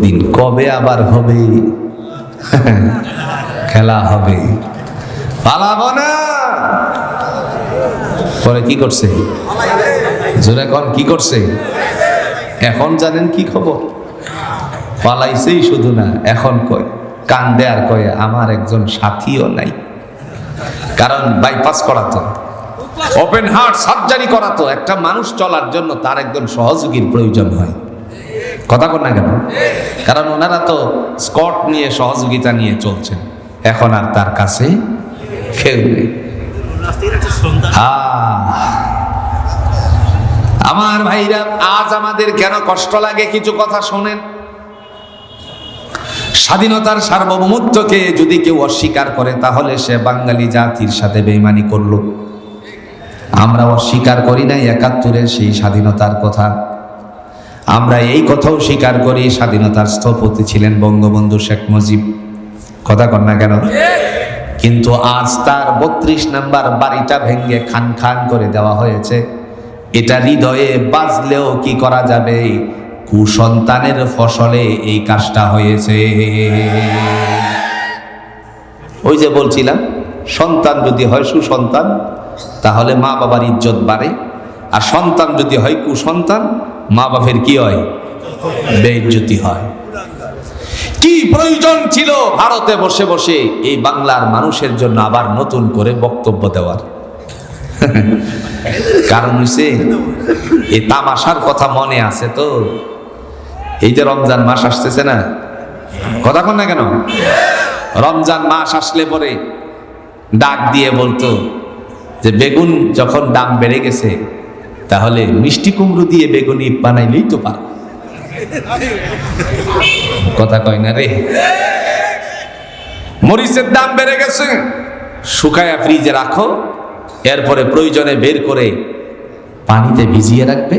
দিন কবে আবার হবে? খেলা হবে। পালাবো না। পরে কি করছে? জোরে কন, কি করছে? এখন জানেন কি খবর? পালাইছেই শুধু না, এখন কয়, কান্দে আর কয়, আমার একজন সাথীও নাই। কারণ বাইপাস করাতো। ওপেন হার্ট সার্জারি করাতো। একটা মানুষ চলার জন্য তার একজন সহযোগীর প্রয়োজন হয়। কথা কর না কেন? কারণ ওনারা তো স্কট নিয়ে সহযোগিতা নিয়ে চলছেন। এখন আর তার কাছে আমার ভাইরা, আজ আমাদের কেন কষ্ট লাগে কিছু কথা শোনেন? স্বাধীনতার সার্বভৌমত্বকে যদি কেউ অস্বীকার করে, তাহলে সে বাঙালি জাতির সাথে বেইমানি করল। আমরা অস্বীকার করি নাই একাত্তরের সেই স্বাধীনতার কথা। আমরা এই কথাও স্বীকার করি, স্বাধীনতার স্থপতি ছিলেন বঙ্গবন্ধু শেখ মুজিব। কথা কর না কেন? কিন্তু আজ তার বত্রিশ নাম্বার বাড়িটা ভেঙ্গে খান খান করে দেওয়া হয়েছে। এটা হৃদয়ে বাজলেও কি করা যাবে? কুসন্তানের ফসলে এই কাজটা হয়েছে। ওই যে বলছিলাম, সন্তান যদি হয় সুসন্তান, তাহলে মা বাবার ইজ্জত বাড়ে। আর সন্তান যদি হয় কুসন্তান, মা বাপের কি হয়? বেইজ্জতি হয়। কি প্রয়োজন ছিল ভারতে বসে বসে? এই বাংলার মানুষের জন্য আবার নতুন করে বক্তব্য দেওয়ার। কারণ হচ্ছে এই তামাশার কথা মনে আছে তো। এই যে রমজান মাস আসতেছে না? কথা কন না কেন? রমজান মাস আসলে পরে ডাক দিয়ে বলতো যে বেগুন যখন দাম বেড়ে গেছে তাহলে মিষ্টি কুমড়ো দিয়ে বেগুনি বানাইলেই তো পারো। কথা কয় না রে? মরিচের দাম বেড়ে গেছে। শুকায়া ফ্রিজে রাখো। এরপরে প্রয়োজনে বের করে পানিতে ভিজিয়ে রাখবে,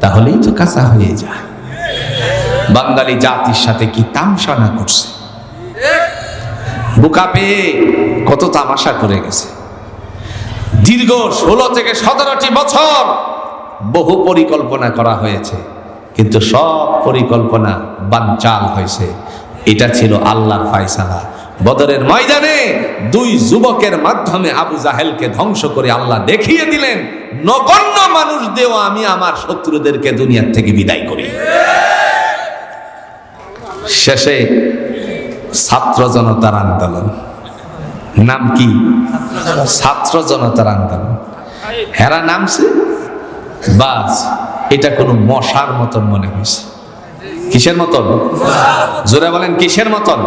তাহলেই তো কাঁচা হয়ে যায়। বাঙালি জাতির সাথে কি তামসা না করছে? বুকা পেয়ে কত তামাশা করে গেছে। দীর্ঘ ষোলো থেকে সতেরোটি বছর বহু পরিকল্পনা করা হয়েছে, কিন্তু সব পরিকল্পনা বানচাল হয়েছে। এটা ছিল আল্লাহর ফায়সালা। বদরের ময়দানে দুই যুবকের মাধ্যমে আবু জাহেলকে ধ্বংস করে আল্লাহ দেখিয়ে দিলেন, নগণ্য মানুষ দেও আমি আমার শত্রুদেরকে দুনিয়ার থেকে বিদায় করি। শেষে ছাত্র জনতার আন্দোলন। নাম কি? ছাত্র জনতার আন্দোলন। হেরা নামছে বাস, এটা কোনো মশার মতন মনে হয়েছে। কিসের মতন? জোরে বলেন, কিসের মতন?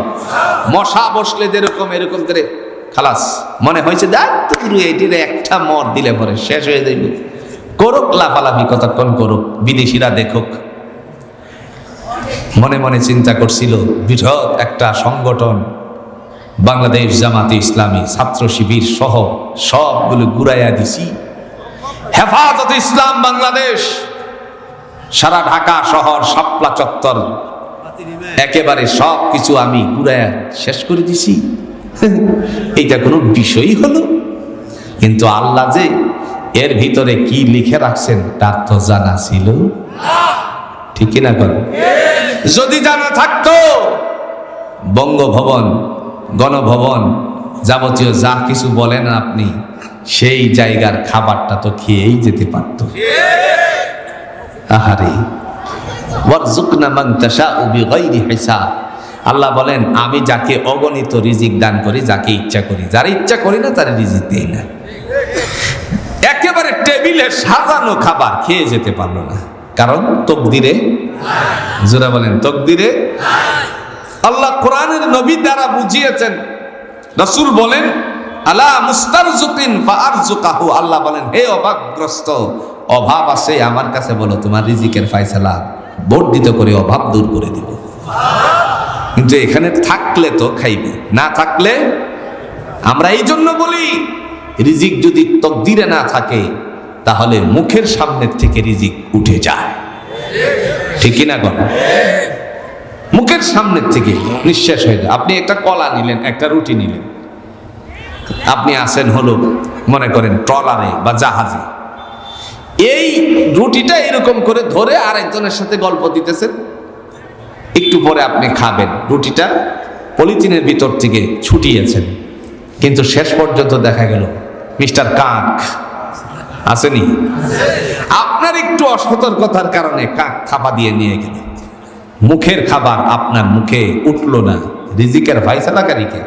মশা বসলে যেরকম, এরকম করে। খালাস, মনে হয়েছে দেখ এটির একটা মর দিলে পরে শেষ হয়ে যাইব। করুক লাফালাফি কতক্ষণ করুক, বিদেশিরা দেখুক। মনে মনে চিন্তা করছিল, বৃহৎ একটা সংগঠন, বাংলাদেশ জামাতে ইসলামী ছাত্র শিবির সহ সবগুলো গুড়াইয়া দিছি। হেফাজত ইসলাম বাংলাদেশ, সারা ঢাকা শহর শাপলা চত্বর, একেবারে সব কিছু আমি গুড়াইয়া শেষ করে দিছি। এইটা কোনো বিষয়ই হলো। কিন্তু আল্লাহ যে এর ভিতরে কি লিখে রাখছেন, তার তো জানা ছিল। ঠিক কিনা কর যদি জানা থাকতো, বঙ্গভবন, গণভবন যাবতীয় যা কিছু বলেন আপনি সেই জায়গার খাবারটা তো খেয়েই যেতে পারত। আহারে। আল্লাহ বলেন, আমি যাকে অগণিত রিজিক দান করি, যাকে ইচ্ছা করি, যার ইচ্ছা করি না, তার রিজিক দেই না। একেবারে টেবিলে সাজানো খাবার খেয়ে যেতে পারল না। কারণ তকদিরে জোরা বলেন, তকদিরে আল্লাহ কোরআনের নবী দ্বারা বুঝিয়েছেন। রসুল বলেন আলা মুস্তারজুকিন ফারজুকাহু আল্লাহ বলেন, হে অভাবগ্রস্ত, অভাব আছে আমার কাছে বলো, তোমার রিজিকের ফায়সালা বর্ধিত করে অভাব দূর করে দিব। কিন্তু এখানে থাকলে তো খাইবে, না থাকলে আমরা এই জন্য বলি, রিজিক যদি তকদিরে না থাকে, তাহলে মুখের সামনের থেকে রিজিক উঠে যায়। ঠিক কিনা কথা মুখের সামনের থেকে নিঃশ্বাস হয়ে যায়। আপনি একটা কলা নিলেন, একটা রুটি নিলেন আপনি আসেন হলো মনে করেন ট্রলারে বা জাহাজে। এই রুটিটা এরকম করে ধরে আরেকজনের সাথে গল্প দিতেছেন। একটু পরে আপনি খাবেন। রুটিটা পলিথিনের ভিতর থেকে ছুটিয়েছেন। কিন্তু শেষ পর্যন্ত দেখা গেল, মিস্টার কাক আসেনি। আপনার একটু অসতর্কতার কারণে কাক থাপা দিয়ে নিয়ে গেল মুখের খাবার আপনার মুখে উঠল না। রিজিকের ফাইসালাকারীকে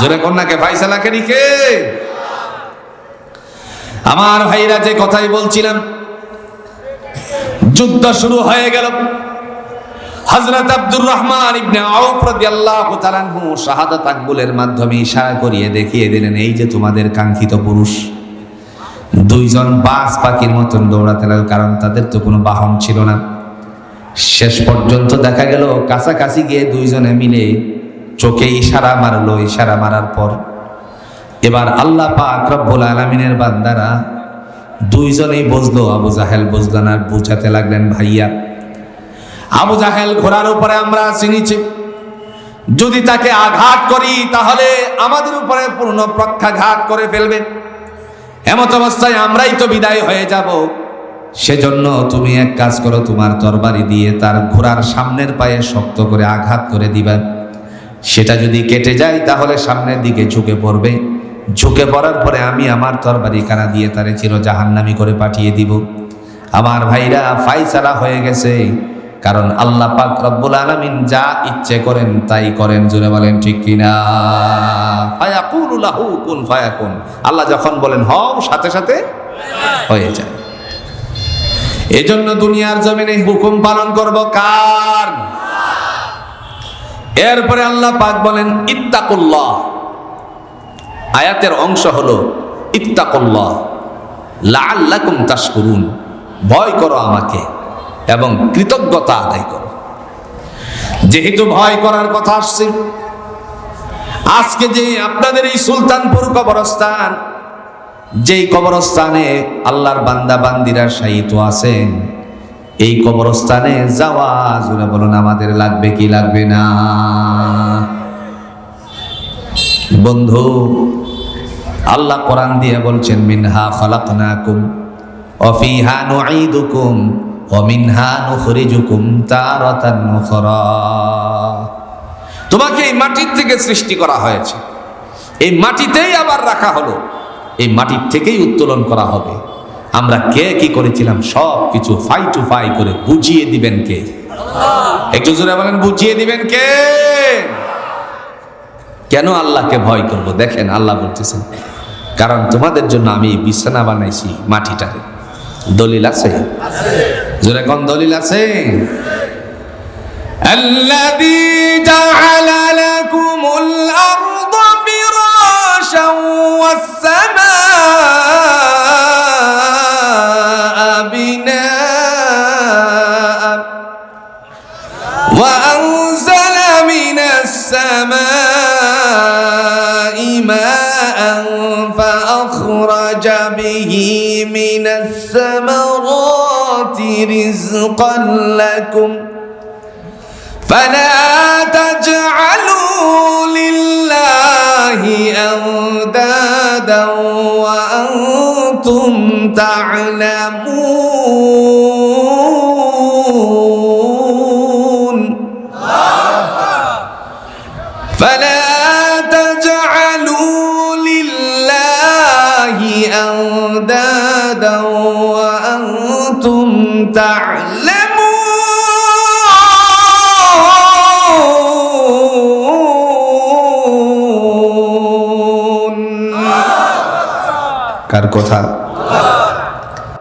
জোরে কন্যাকে ফাইসালাকারীকে আমার ভাইরা যে কথাই বলছিলাম যুদ্ধ শুরু হয়ে গেল। হযরত আব্দুর রহমান ইবনে আউফ রাদিয়াল্লাহু তাআলা আনহু শাহাদাত আকবুলের মাধ্যমে ইশারা করিয়ে দেখিয়ে দিলেন, এই যে তোমাদের কাঙ্ক্ষিত পুরুষ, দুইজন বাস পাখির মতন দৌড়াতে লাগল, কারণ তাদের তো কোনো বাহন ছিল না। শেষ পর্যন্ত দেখা গেল, কাছাকাছি গিয়ে দুইজনে মিলে চোখে ইশারা মারলো, ইশারা মারার পর এবার আল্লাহ পাক রব্বুল আলামিনের বান্দারা দুইজনেই বুঝলো, আবু জাহেল বুঝলো না, বুঝাতে লাগলেন, ভাইয়া, আবু জাহেল ঘোড়ার উপরে আমরা চিনিছি যদি তাকে আঘাত করি, তাহলে আমাদের উপরে পূর্ণ প্রত্যাঘাত করে ফেলবে। এমত অবস্থায় আমরাই তো বিদায় হয়ে যাব। সেজন্য তুমি এক কাজ করো, তোমার তরবারি দিয়ে তার ঘোড়ার সামনের পায়ে শক্ত করে আঘাত করে দিবা। সেটা যদি কেটে যায়, তাহলে সামনের দিকে ঝুঁকে পড়বে। ঝুঁকে পড়ার পরে আমি আমার তরবারি কানা দিয়ে তারে চির জাহান্নামি করে পাঠিয়ে দিব। আমার ভাইরা ফাইসালা হয়ে গেছে, কারণ আল্লাহ পাক রব্বুল আলামিন যা ইচ্ছে করেন তাই করেন জুড়ে বলেন ঠিক কিনা? ফায়াকুলু লাহু কুন ফায়াকুন। আল্লাহ যখন বলেন হও, সাথে সাথে হয়ে যায়। এজন্য দুনিয়ার জমিনে হুকুম পালন করব কার? এরপরে আল্লাহ পাক বলেন, ইত্তাকুল্লাহ। আয়াতের অংশ হলো, ইত্তাকুল্লাহ, লাআল্লাকুম তাশকুরুন। ভয় করো আমাকে এবং কৃতজ্ঞতা আদায় করো। যেহেতু ভয় করার কথা আসছে, আজকে যে আপনাদের এই সুলতানপুর কবরস্থান, যেই কবরস্থানে আল্লাহর বান্দা বান্দিরা শায়িত আছেন এই কবরস্থানে যাওয়া জুড়ে বলুন, আমাদের লাগবে কি লাগবে না? বন্ধু, আল্লাহ কোরআন দিয়ে বলছেন, মিনহা খলাকনাকুম অফিহা নুঈদুকুম অমিনহা নুখরিজুকুম তারাতান নুখরা তোমাকে এই মাটির থেকে সৃষ্টি করা হয়েছে। এই মাটিতেই আবার রাখা হলো। এই মাটির থেকেই উত্তোলন করা হবে। আমরা কে কি করেছিলাম? সব কিছু ফাই টু ফাই করে বুঝিয়ে দিবেন কে? একটু জোরে বলেন বুঝিয়ে দিবেন কে? কেন আল্লাহকে ভয় করব? দেখেন আল্লাহ বলতেছেন কারণ তোমাদের জন্য আমি বিছানা বানাইছি মাটিটারে। দলিল আছে? জোরে কোন দলিল আছে? আল্লাহ فأخرج به من الثمرات رزقا لكم. فلا تجعلوا لله أندادا وأنتم تعلمون. أندادا وأنتم تعلمون কার কথা